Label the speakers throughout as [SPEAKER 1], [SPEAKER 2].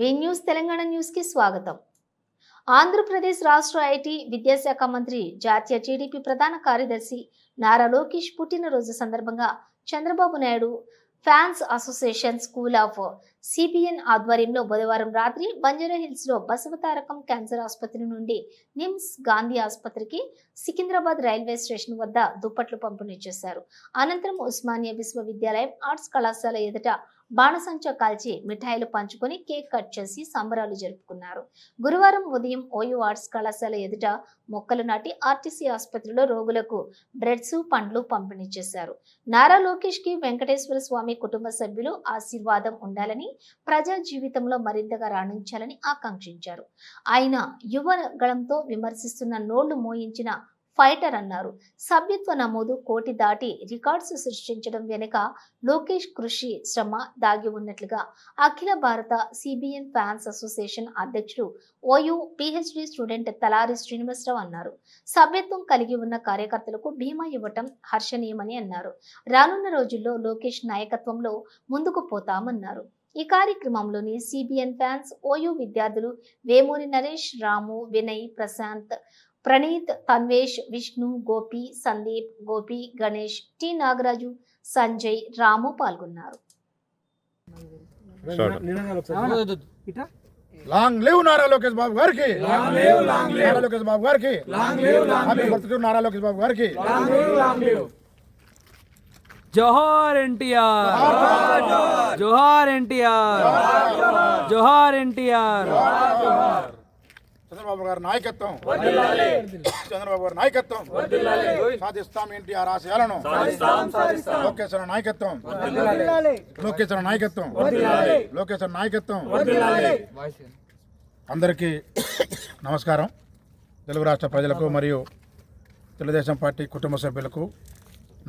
[SPEAKER 1] వి news Telangana న్యూస్కి స్వాగతం. ఆంధ్రప్రదేశ్ రాష్ట్ర ఐటీ విద్యాశాఖ మంత్రి జాతీయ టీడీపీ ప్రధాన కార్యదర్శి నారా లోకేష్ పుట్టినరోజు సందర్భంగా Chandrababu Naidu fans association school of CBN ఆధ్వర్యంలో బుధవారం రాత్రి బంజారాహిల్స్లో బసవతారకం క్యాన్సర్ ఆసుపత్రి నుండి నిమ్స్ గాంధీ ఆసుపత్రికి సికింద్రాబాద్ రైల్వే స్టేషన్ వద్ద దుప్పట్లు పంపిణీ చేశారు. అనంతరం ఉస్మానియా విశ్వవిద్యాలయం ఆర్ట్స్ కళాశాల ఎదుట బాణసంచ కాల్చి మిఠాయిలు పంచుకొని కేక్ కట్ చేసి సంబరాలు జరుపుకున్నారు. గురువారం ఉదయం ఓయూ ఆర్ట్స్ కళాశాల ఎదుట మొక్కలు నాటి ఆర్టీసీ ఆసుపత్రిలో రోగులకు బ్రెడ్స్ పండ్లు పంపిణీ చేశారు. నారా లోకేష్కి వెంకటేశ్వర స్వామి కుటుంబ సభ్యులు ఆశీర్వాదం ఉండాలని ప్రజా జీవితంలో మరింతగా రాణించాలని ఆకాంక్షించారు. ఆయన యువ గళంతో విమర్శిస్తున్న నోళ్ళు మోయించిన ఫైటర్ అన్నారు. సభ్యత్వ నమోదు కోటి దాటి రికార్డ్స్ సృష్టించడం వెనుక లోకేష్ కృషి శ్రమ దాగి ఉన్నట్లుగా అఖిల భారత సిబిఎన్ ఫ్యాన్స్ అసోసియేషన్ అధ్యక్షుడు OU PhD student Talari Srinivasarao అన్నారు. సభ్యత్వం కలిగి ఉన్న కార్యకర్తలకు బీమా ఇవ్వటం హర్షణీయమని అన్నారు. రానున్న రోజుల్లో లోకేష్ నాయకత్వంలో ముందుకు పోతామన్నారు. ఈ కార్యక్రమంలోని సిబిఎన్ ఫ్యాన్స్ ఓయూ విద్యార్థులు వేమూరి నరేష్ రాము వినయ్ ప్రశాంత్ ప్రణీత్ తన్వేష్ విష్ణు గోపి సందీప్ గోపి గణేష్ టి. నాగరాజు సంజయ్ రాము పాల్గొన్నారు.
[SPEAKER 2] లాంగ్ లివ్ నారా లోకేష్ బాబు గారికి. నారా లోకేష్ బాబు గారికి. హ్యాపీ బర్త్డే నారా లోకేష్ బాబు గారికి.
[SPEAKER 3] జోహార్ ఎన్టీఆర్. జోహార్ ఎన్టీఆర్. జోహార్ ఎన్టీఆర్.
[SPEAKER 2] చంద్రబాబు గారి నాయకత్వం. చంద్రబాబు గారి నాయకత్వం. సాధిస్తాం ఎన్టీఆర్ ఆశయాలను. లోకేశ్వర నాయకత్వం. లోకేశ్వర నాయకత్వం. లోకేశ్వర నాయకత్వం. అందరికీ నమస్కారం. తెలుగు రాష్ట్ర ప్రజలకు మరియు తెలుగుదేశం పార్టీ కుటుంబ సభ్యులకు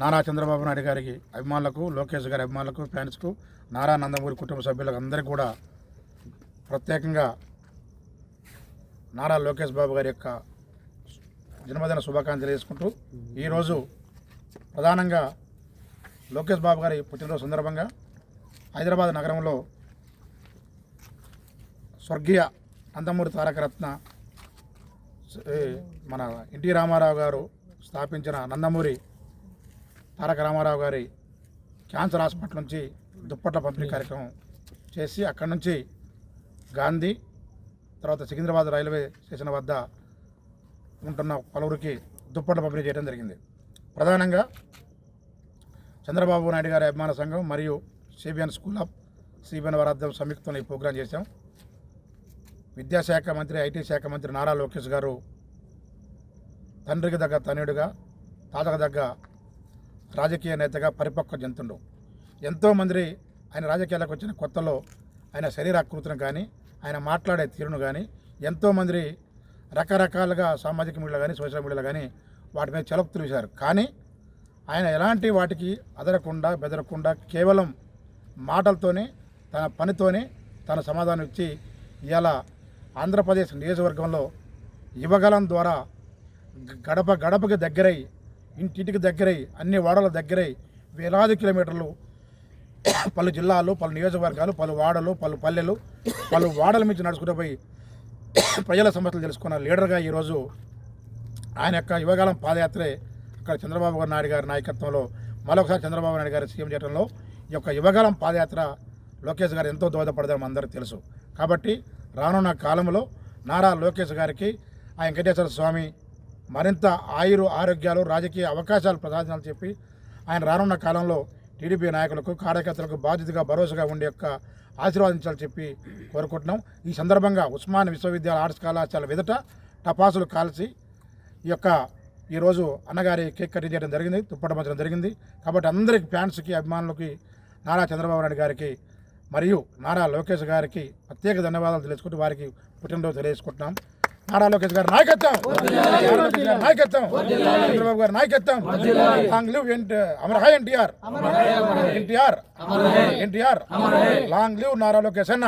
[SPEAKER 2] నారా చంద్రబాబు నాయుడు గారికి అభిమానులకు లోకేష్ గారి అభిమానులకు ఫ్యాన్స్కు నారా నందమూరి కుటుంబ సభ్యులకు అందరికీ కూడా ప్రత్యేకంగా నారా లోకేష్ బాబు గారి యొక్క జన్మదిన శుభాకాంక్షలు తెలియజేసుకుంటూ ఈరోజు ప్రధానంగా లోకేష్ బాబు గారి పుట్టినరోజు సందర్భంగా హైదరాబాద్ నగరంలో స్వర్గీయ నందమూరి తారకరత్న మన ఎన్టీ రామారావు గారు స్థాపించిన నందమూరి తారక రామారావు గారి క్యాన్సర్ హాస్పిటల్ నుంచి దుప్పట్ల పంపిణీ కార్యక్రమం చేసి అక్కడి నుంచి గాంధీ తర్వాత సికింద్రాబాద్ రైల్వే స్టేషన్ వద్ద ఉంటున్న పలువురికి దుప్పట్లు పంపిణీ చేయడం జరిగింది. ప్రధానంగా చంద్రబాబు నాయుడు గారి అభిమాన సంఘం మరియు సిబిఎన్ స్కూల్ ఆఫ్ సిబిఎన్ వారాధ్యం సంయుక్తంలో ఈ ప్రోగ్రాం చేశాం. విద్యాశాఖ మంత్రి ఐటీ శాఖ మంత్రి నారా లోకేష్ గారు తండ్రికి దగ్గ తనయుడుగా తాతకు దగ్గ రాజకీయ నేతగా పరిపక్వ జంతుండు ఎంతోమంది ఆయన రాజకీయాలకు వచ్చిన కొత్తలో ఆయన శరీరాకృతిని కానీ ఆయన మాట్లాడే తీరును కానీ ఎంతోమంది రకరకాలుగా సామాజిక మీడియాలో కానీ సోషల్ మీడియాలో కానీ వాటి మీద చెలపు తెలిసారు కానీ ఆయన ఎలాంటి వాటికి అదరకుండా బెదరకుండా కేవలం మాటలతోనే తన పనితోనే తన సమాధానం ఇచ్చి ఇలా ఆంధ్రప్రదేశ్ నియోజకవర్గంలో యువగలం ద్వారా గడప గడపకి దగ్గరై ఇంటింటికి దగ్గరై అన్ని వాడల దగ్గరై వేలాది కిలోమీటర్లు పలు జిల్లాలు పలు నియోజకవర్గాలు పలు వాడలు పలు పల్లెలు పలు వాడల నుంచి నడుచుకుంటూ పోయి ప్రజల సమస్యలు తెలుసుకున్న లీడర్గా ఈరోజు ఆయన యొక్క యువకాలం పాదయాత్రే అక్కడ చంద్రబాబు గారు నాయుడు గారి నాయకత్వంలో మరొకసారి చంద్రబాబు నాయుడు గారి సీఎం చేయడంలో ఈ యొక్క యువకాలం పాదయాత్ర లోకేష్ గారు ఎంతో దోహదపడదని అందరికీ తెలుసు. కాబట్టి రానున్న కాలంలో నారా లోకేష్ గారికి ఆ వెంకటేశ్వర స్వామి మరింత ఆయురు ఆరోగ్యాలు రాజకీయ అవకాశాలు ప్రసాదించాలని చెప్పి ఆయన రానున్న కాలంలో టీడీపీ నాయకులకు కార్యకర్తలకు బాధ్యతగా భరోసాగా ఉండే యొక్క ఆశీర్వాదించాలని చెప్పి కోరుకుంటున్నాం. ఈ సందర్భంగా ఉస్మాన్ విశ్వవిద్యాలయ ఆర్ట్స్ కళాశాల ఎదుట టపాసులు కాల్చి ఈ యొక్క ఈరోజు అన్నగారి కేక్ కట్ చేయడం జరిగింది దుప్పటమంచడం జరిగింది. కాబట్టి అందరికి ఫ్యాన్స్కి అభిమానులకి నారా చంద్రబాబు నాయుడు గారికి మరియు నారా లోకేష్ గారికి ప్రత్యేక ధన్యవాదాలు తెలుసుకుంటూ వారికి పుట్టినరోజు తెలియజేసుకుంటున్నాం. నారా లోకేష్ గారి నాయకత్వం. నాయకత్వం. చంద్రబాబు గారి నాయకత్వం. లాంగ్ లివ్ అమర్ high NTR. NTR. NTR. Long live Nara Lokesh అన్న.